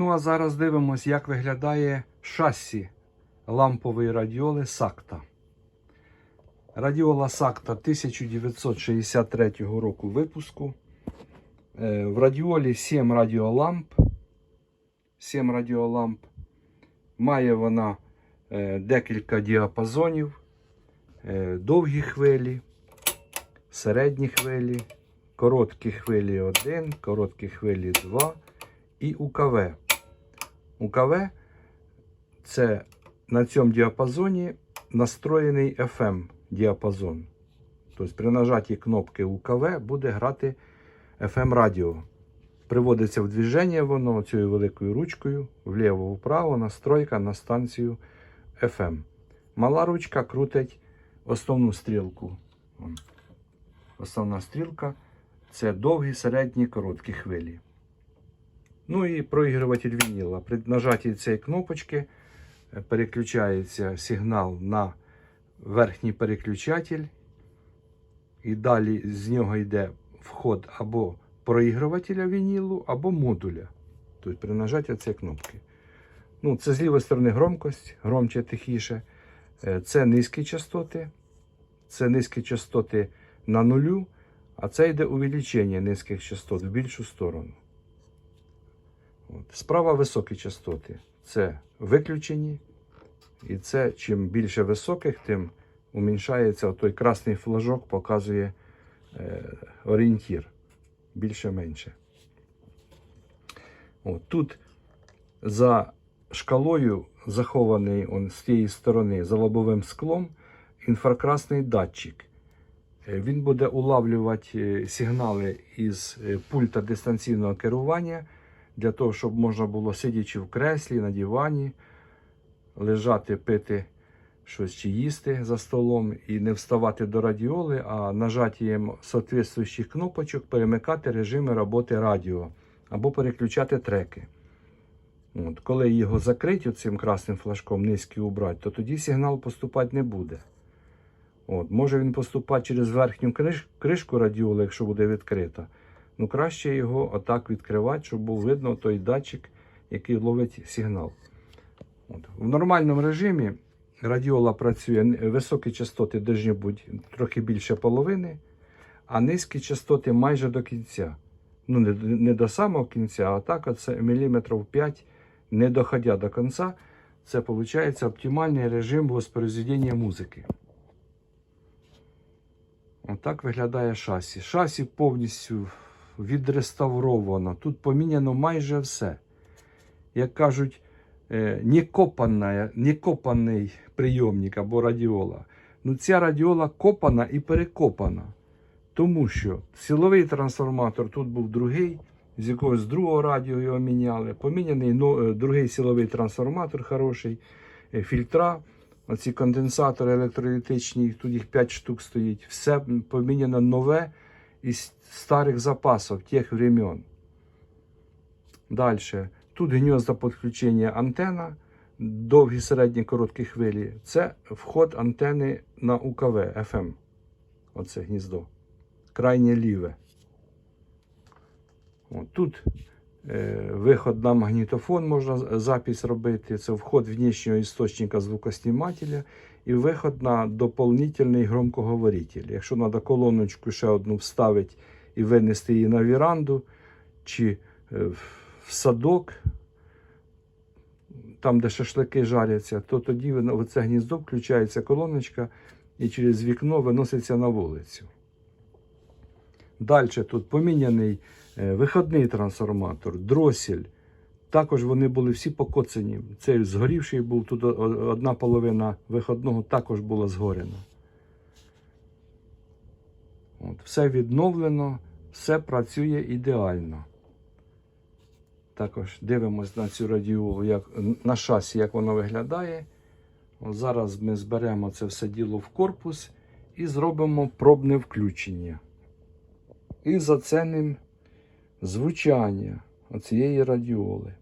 Ну а зараз дивимося, як виглядає шасі лампової радіоли Сакта. Радіола Сакта 1963 року випуску. Е, В радіолі 7 радіоламп. 7 радіоламп. Має вона е, декілька діапазонів, е, довгі хвилі, середні хвилі, короткі хвилі 1, короткі хвилі 2 і УКВ. УКВ це на цьому діапазоні настроєний FM діапазон. Тобто при нажатті кнопки УКВ буде грати FM радіо. Приводиться в движення воно цією великою ручкою вліво-вправо, настройка на станцію FM. Мала ручка крутить основну стрілку. Основна стрілка це довгі, середні, короткі хвилі. Ну і проігруватель вініла. При нажатті цієї кнопочки е, переключається сигнал на верхній переключатель. І далі з нього йде вход або проігрувателя вінілу, або модуля. Тобто при нажатті цієї кнопки. Ну, це з лівої сторони громкость, громче, тихіше. Е, Це низькі частоти. Це низькі частоти на нулю, а це йде увеличення низьких частот в більшу сторону. Справа високі частоти. Це виключені. І це чим більше високих, тим уміншається той красний флажок, показує е, орієнтір. Більше-менше. Тут за шкалою захований он, з тієї сторони за лобовим склом інфракрасний датчик. Е, Він буде улавлювати е, сигнали із е, пульта дистанційного керування для того, щоб можна було сидячи в креслі, на дивані, лежати, пити щось чи їсти за столом і не вставати до радіоли, а нажаттям соответствуючих кнопочок перемикати режими роботи радіо або переключати треки. От, коли його закрить цим красним флажком низький убрати, то тоді сигнал поступати не буде. От, може він поступати через верхню криш, кришку радіоли, якщо буде відкрита. Ну, краще його отак відкривати, щоб був видно той датчик, який ловить сигнал. От. В нормальному режимі радіола працює, високі частоти повинні бути трохи більше половини, а низькі частоти майже до кінця. Ну, не, не до самого кінця, а так оце міліметрів 5, не доходя до кінця. Це виходить оптимальний режим воспроизведення музики. Отак виглядає шасі. Шасі повністю відреставровано. Тут поміняно майже все. Як кажуть, е, не копаний прийомник або радіола. Ну, ця радіола копана і перекопана. Тому що силовий трансформатор тут був другий, з якогось другого радіо його міняли. Поміняний ну, е, другий силовий трансформатор хороший, е, фільтра. Оці конденсатори електролітичні, тут їх 5 штук стоїть. Все поміняно нове із старих запасов тих времен. Далі. Тут гнізда підключення антенна, довгі, середні, короткі хвилі. Це вход антени на УКВ FM. Оце гніздо. Крайнє ліве. От, тут виход на магнітофон можна запись робити. Це вход внішнього істочника звукоснімателя і виход на доповнительний громкоговоритель. Якщо треба колоночку ще одну вставити і винести її на віранду чи е, в садок, там, де шашлики жаряться, то тоді в це гніздо включається колоночка і через вікно виноситься на вулицю. Далі тут поміняний е, виходний трансформатор, дросель. Також вони були всі покоцані. Цей згорівший був, тут одна половина виходного також була згорена. От, все відновлено, все працює ідеально. Також дивимось на цю радіолу, як, на шасі, як воно виглядає. От зараз ми зберемо це все діло в корпус і зробимо пробне включення. І зацінимо звучання оцієї радіоли.